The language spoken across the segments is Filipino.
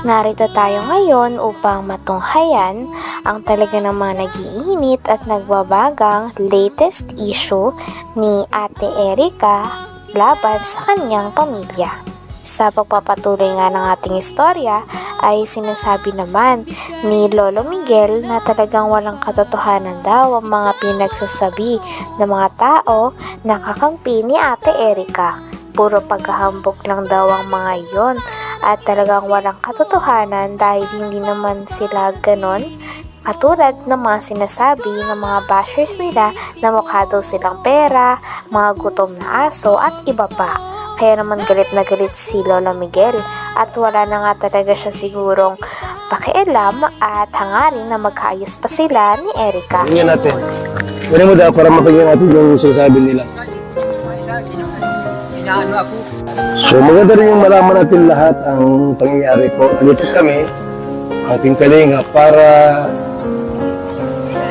Narito tayo ngayon upang matunghayan ang talaga namang nagiinit at nagbabagang latest issue ni Ate Erika laban sa kanyang pamilya. Sa pagpapatuloy nga ng ating istorya ay sinasabi naman ni Lolo Miguel na talagang walang katotohanan daw ang mga pinagsasabi ng mga tao na kakampi ni Ate Erika. Puro paghahambog lang daw ang mga iyon at talagang walang katotohanan dahil hindi naman sila ganon Katulad ng mga sinasabi ng mga bashers nila na mukha daw silang pera, mga gutom na aso at iba pa. Kaya naman galit na galit si Lola Miguel at wala na nga talaga siya sigurong pakialam at hangarin na magkaayos pa sila ni Erika. Tingnan natin. Kunin mo daw para mapagyan natin yung sinasabi nila. Inaano ako. So maganda rin yung malaman natin lahat ang pangyayari po. Nandito kami, ating kalinga, para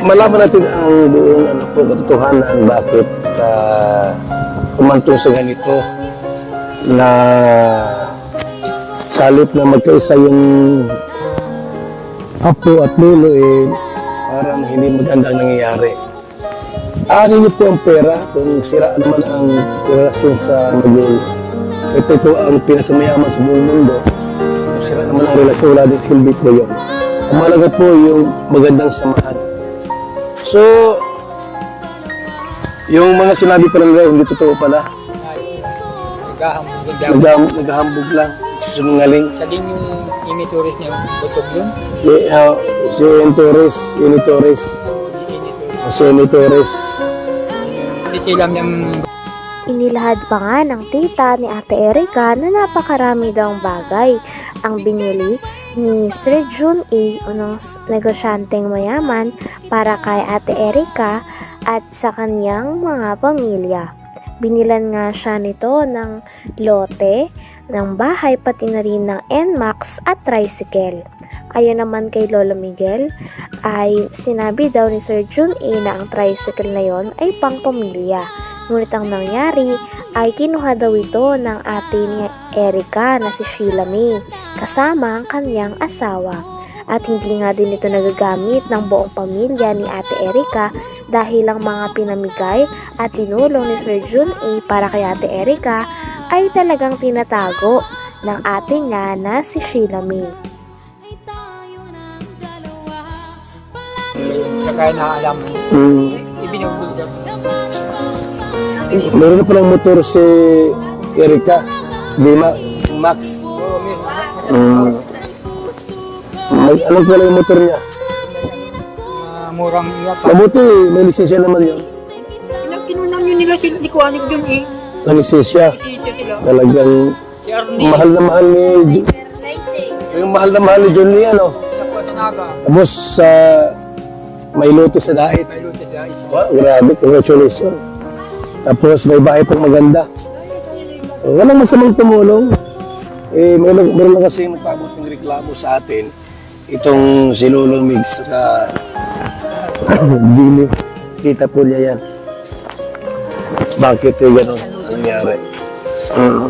malaman natin ang buong ano po, katotohanan bakit uh, kumantong sa ganito na salip na magkaisa yung apo at lolo eh parang hindi magandang nangyayari. Ano niyo po ang pera kung sira naman ang relasyon sa magulo. Ito ito ang pinakamayaman sa buong mundo. Kung sira naman ang relasyon, wala din silbi po yun. Ang malaga po yung magandang samahan. So, yung mga sinabi pa nila, hindi totoo pala. Naghahambog daw. Nagham- Naghahambog lang, susungaling. Din yung imituris niya, butog yun. Si, uh, si Torres, Ini Ini Torres. Hindi sila niyang Inilahad pa nga ng tita ni Ate Erika na napakarami daw ang bagay ang binili ni Sir Jun A. o ng s- negosyanteng mayaman para kay Ate Erika at sa kanyang mga pamilya. Binilan nga siya nito ng lote, ng bahay pati na rin ng NMAX at tricycle. Ayon naman kay Lolo Miguel, ay sinabi daw ni Sir Jun A na ang tricycle na yon ay pang pamilya. Ngunit ang nangyari ay kinuha daw ito ng ate ni Erika na si Sheila May kasama ang kanyang asawa. At hindi nga din ito nagagamit ng buong pamilya ni ate Erika dahil ang mga pinamigay at tinulong ni Sir Jun A para kay ate Erika ay talagang tinatago ng ate niya na si Sheila May. Sakay na alam. Mm. Ibinubog daw. Meron na palang motor si Erika, di Ma Max. Oo, meron. Mm. Mag, anong pala yung motor niya? Mga murang iya pa. Mabuti, may lisensya naman yun. Kinunang yun nila sila, di ko anig dun eh. May lisensya. Talagang Si mahal na mahal ni... Yung mahal na mahal ni John Lee, ano? Tapos sa may luto sa dait. May luto sila isa. Wow, grabe, congratulations. Tapos may bahay pang maganda. Walang masamang tumulong. Eh, meron, meron lang kasi magpabot ng reklamo sa atin. Itong si Lolo Mig saka Dili. Kita po niya yan. Bakit yung gano'n? Ano nangyari? Mm.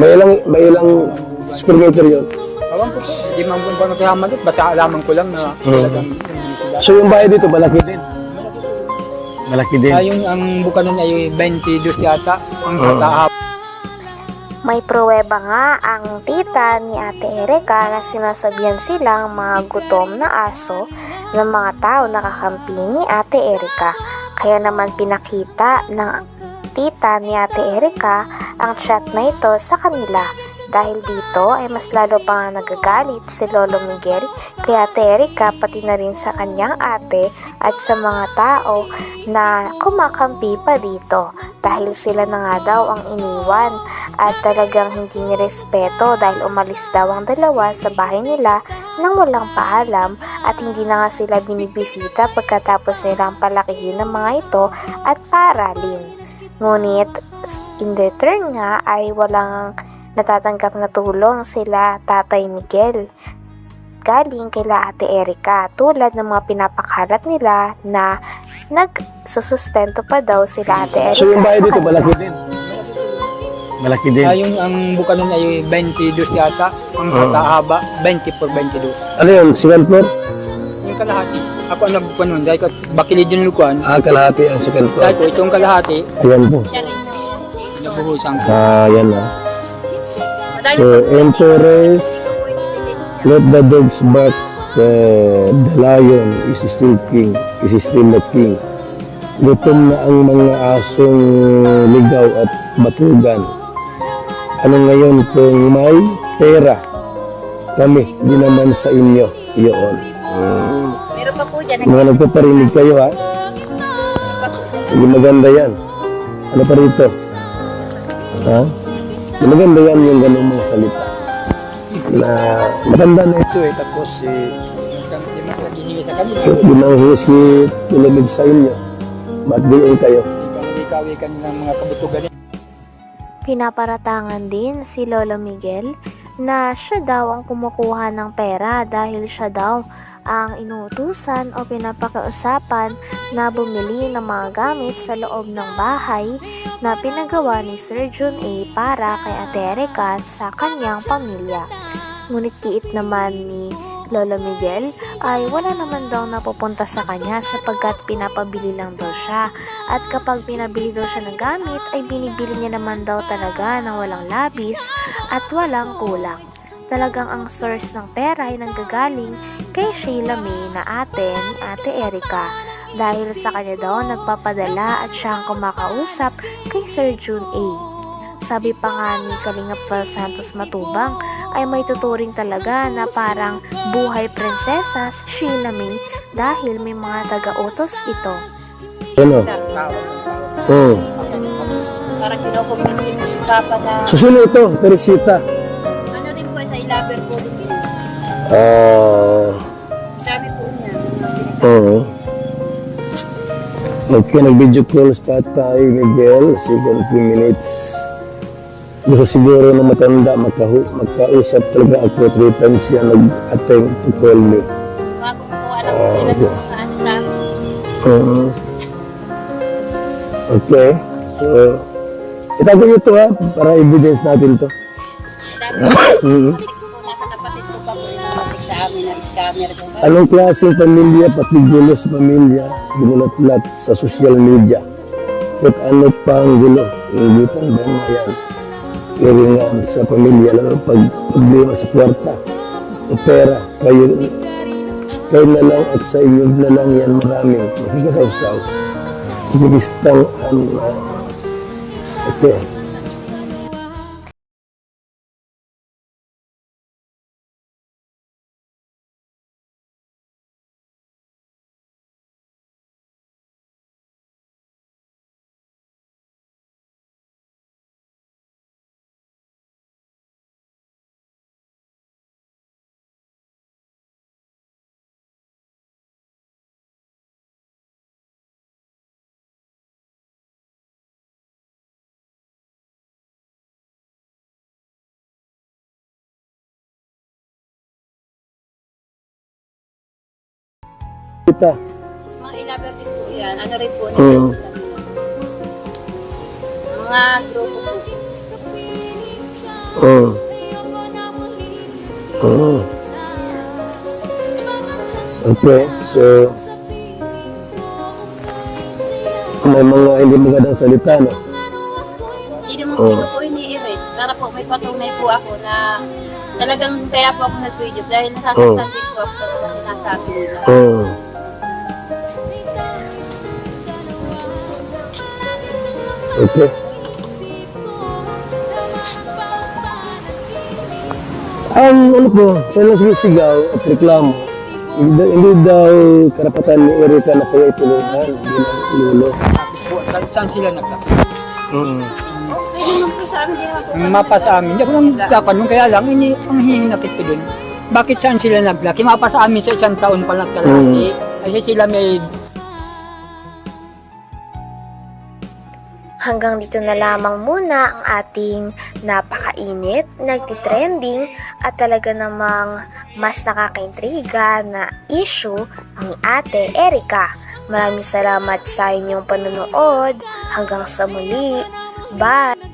May ilang, may ilang square meter yun. Awan ko po. Hindi man po ba nagkakaman doon. Basta alaman ko lang na talagang yun sila. So yung bahay dito, malaki din. Malaki din. Ah, yung ang bukanan ay 22 yata. Ang Oo. uh. May pruweba nga ang tita ni Ate Erika na sinasabihan silang mga gutom na aso ng mga tao na kakampi ni Ate Erika. Kaya naman pinakita ng tita ni Ate Erika ang chat na ito sa kanila. Dahil dito ay mas lalo pa nga nagagalit si Lolo Miguel kay Ate Erika pati na rin sa kanyang ate at sa mga tao na kumakampi pa dito dahil sila na nga daw ang iniwan at talagang hindi nirespeto dahil umalis daw ang dalawa sa bahay nila nang walang paalam at hindi na nga sila binibisita pagkatapos nilang palakihin ng mga ito at paralin. Ngunit in return nga ay walang natatanggap na tulong sila Tatay Miguel galing kila Ate Erika tulad ng mga pinapakalat nila na nagsusustento pa daw sila Ate Erika So yung bahay dito, kanila. malaki din. Malaki din. Ah, yung ang buka nun ay 22 yata. Ang Oo. katahaba, 20 por 22. Ano yun? Second floor? Yung kalahati. Ako ang nagbuka nun. Dahil ko bakilid yung lukuan. Ah, kalahati ang second Dahil floor. ko itong kalahati, Ayan po. nabuhusan ko. Ah, yan ah. So, Empress, let the dogs bark, uh, the lion is still king, is still the king. Gutom na ang mga asong ligaw at batugan. Ano ngayon kung may pera? Kami, di naman sa inyo. Iyon. Meron pa po dyan. Mga nagpaparinig kayo ha? Hindi maganda yan. Ano pa rito? Ha? Hindi maganda yan yung ganung mga salita. Na matanda na ito eh. Tapos eh, Hindi mo naghihingi sa inyo. Ba't ganyan kayo? Hindi kawi ka ng mga kabutugan. Pinaparatangan din si Lolo Miguel na siya daw ang kumukuha ng pera dahil siya daw ang inuutusan o pinapakausapan na bumili ng mga gamit sa loob ng bahay na pinagawa ni Sir Jun A para kay Ate Erika sa kanyang pamilya. Ngunit kiit naman ni Lolo Miguel ay wala naman daw napupunta sa kanya sapagkat pinapabili lang daw siya at kapag pinabili daw siya ng gamit ay binibili niya naman daw talaga ng walang labis at walang kulang. Talagang ang source ng pera ay nanggagaling kay Sheila May na ate ni Ate Erika dahil sa kanya daw nagpapadala at siya ang kumakausap kay Sir June A. Sabi pa nga ni Kalingap Val Santos Matubang ay may tuturing talaga na parang buhay prinsesa si Sheila May dahil may mga taga-utos ito. Ano? Hmm. Parang kinukumbinsin ko si Papa na Susunod ito, Teresita. Ah, Dami po niya. oo. Okay, nag-video call sa tatay Miguel, second few minutes. Gusto siguro na matanda, makahu, makausap talaga ako. Three times siya nag-attempt to call me. Bago po alam ko sila kung saan sila. Oo. Okay. So, itago nyo to ha, para evidence natin to. Ko po, nasa Anong klaseng pamilya, pati gulo sa pamilya, ginulat-lat sa social media. At ano pang gulo, ingitan ba mga yan? Iringan sa pamilya, lalo pag problema sa kwarta, o pera, kayo, kayo na lang at sa inyo na lang yan maraming makikisaw-saw. Siguristang, ano, uh, okay. Kita. Mga ilaber din po yan. Ano rin po. Oo. Mga grupo po. Oo. Oo. Okay, so may mga hindi magandang salita, no? Hindi Oo. ko po ini-erase. Para po may patunay po ako na talagang kaya po ako nag-video dahil nasasaktan din po ako sa sinasabi nila. Oo. Okay. Ang ano po, lang sumisigaw at reklamo. Hindi, daw- hindi daw karapatan ni Erika na kaya itulungan, hindi na lulo. Saan, saan sila nagkaka? Mm. Mapa sa amin. Hindi ako nang tatanong, kaya lang, ini, ang hihinapit ko dun. Bakit saan sila naglaki? Mapa sa amin sa isang taon pa lang kalahati. Kasi sila may Hanggang dito na lamang muna ang ating napakainit, nagtitrending at talaga namang mas nakakaintriga na issue ni Ate Erika. Maraming salamat sa inyong panonood. Hanggang sa muli. Bye!